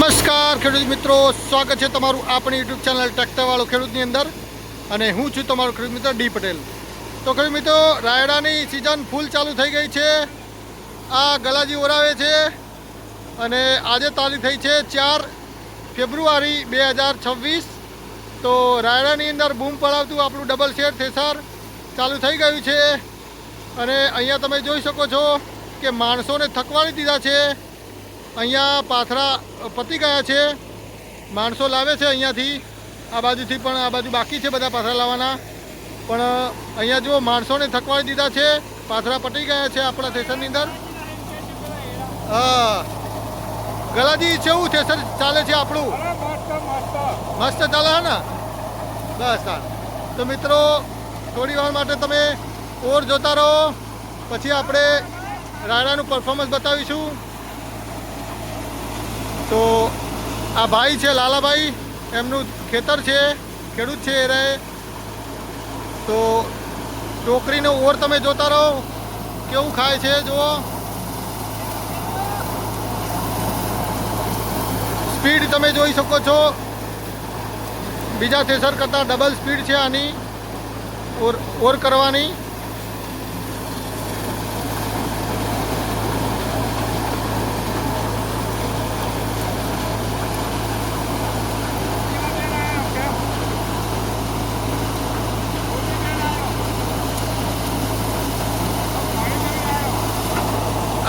નમસ્કાર, ખેડૂત મિત્રો. સ્વાગત છે તમારું આપણી યુટ્યુબ ચેનલ ટ્રેક્ટરવાળો ખેડૂતની અંદર. અને હું છું તમારો ખેડૂત મિત્ર ડી પટેલ. તો ખેડૂત મિત્રો, રાયડાની સિઝન ફૂલ ચાલુ થઈ ગઈ છે. આ ગલાજી ઓરાવે છે. અને આજે તારીખ થઈ છે ચાર ફેબ્રુઆરી બે હજાર છવ્વીસ. તો રાયડાની અંદર બૂમ પડાવતું આપણું ડબલ શેર થેસાર ચાલુ થઈ ગયું છે. અને અહીંયા તમે જોઈ શકો છો કે માણસોને થકવાડી દીધા છે. અહીંયા પાથરા પતી ગયા છે. માણસો લાવે છે અહીંયાથી. આ બાજુથી પણ આ બાજુ બાકી છે બધા પાથરા લાવવાના. પણ અહીંયા જો માણસોને થકવાડી દીધા છે, પાથરા પટી ગયા છે આપણા સ્ટેશનની અંદર. હા. ગલાજી કેવું સ્ટેશન ચાલે છે આપણું? મસ્ત ચાલે છે ને? બસ હા. તો મિત્રો, થોડી વાર માટે તમે ઓર જોતા રહો. પછી આપણે રાયડાનું પરફોર્મન્સ બતાવીશું. તો આ ભાઈ છે, લાલાભાઈ. એમનું ખેતર છે, ખેડૂત છે એ રહે. તો ટોકરીનો ઓર તમે જોતા રહો. કેવું ખાય છે, જુઓ. સ્પીડ તમે જોઈ શકો છો. બીજા થેસર કરતાં ડબલ સ્પીડ છે આની. ઓર ઓર કરવાની.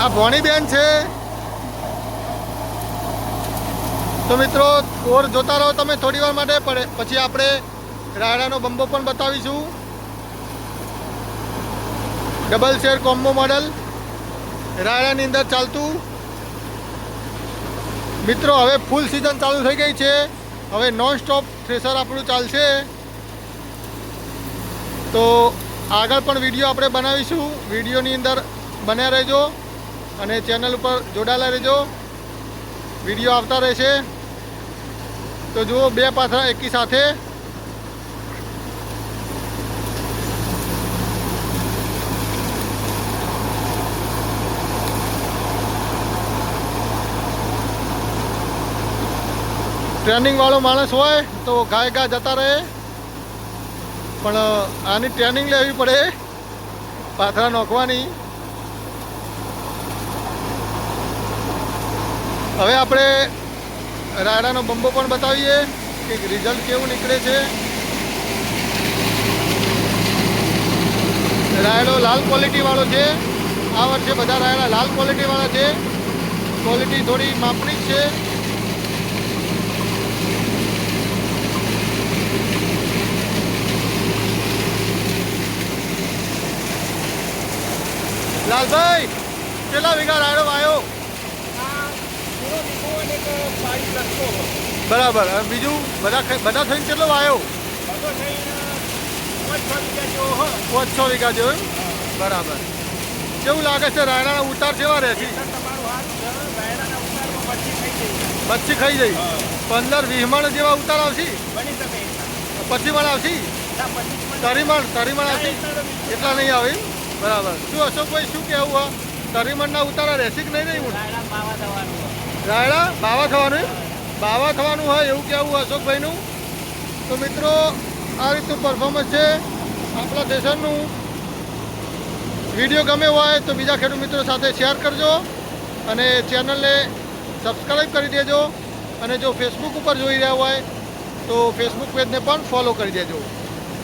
આ ભોણીબેન છે. તો મિત્રો, ઓર જોતા રહો, તમે થોડી વાર માટે પડે પછી આપણે રાયડાનો બંબો પણ બતાવીશું. ડબલ શેર કોમ્બો મોડલ રાયડાની અંદર ચાલતું. મિત્રો, હવે ફૂલ સિઝન ચાલુ થઈ ગઈ છે. હવે નોન સ્ટોપ થ્રેસર આપણું ચાલશે. તો આગળ પણ વીડિયો આપણે બનાવીશું. વિડીયોની અંદર બન્યા રહેજો. અને ચેનલ ઉપર જોડાયેલા રહેજો. વીડિયો આવતા રહેશે. તો જુઓ, બે પાથરા એકી સાથે. ટ્રેનિંગ વાળો માણસ હોય તો ગાય ગા જતા રહે. પણ, આની ટ્રેનિંગ લેવી પડે. પાથરા નોખવાની. હવે આપણે રાયડાનો બંબો પણ બતાવીએ કે રિઝલ્ટ કેવું નીકળે છે. રાયડો લાલ ક્વોલિટી વાળો છે. આ વર્ષે બધા રાયડા લાલ ક્વોલિટી વાળા છે. ક્વોલિટી થોડી માપણી છે. લાલભાઈ, કેટલા વીઘા રાયડો વાયો? બરાબર. બીજું બધા બધા થઈને કેટલો આવ્યો પાંચ છ વીઘા જેવો બરાબર. કેવું લાગે છે? રાયડાના ઉતાર કેવા રહે છે? પછી ખાઈ જઈ પંદર વીહમણ જેવા ઉતાર આવશે? પછી મણ આવશે? તરીમણ તરીમણ આવશે? એટલા નહીં આવે બરાબર. શું અશોકભાઈ, શું કહેવું હા તરીમણના ઉતારા રહેશે કે નહીં નહીં હું રાયડા, બાવા થવાનું બાવા ખાવાનું હોય એવું કહેવું અશોકભાઈનું. તો મિત્રો, આ રીતનું પરફોર્મન્સ છે. આપણા સ્ટેશનનું વીડિયો ગમે હોય તો બીજા ખેડૂત મિત્રો સાથે શેર કરજો અને ચેનલને સબસ્ક્રાઈબ કરી દેજો. અને જો ફેસબુક ઉપર જોઈ રહ્યા હોય તો ફેસબુક પેજને પણ ફોલો કરી દેજો.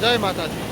જય માતાજી.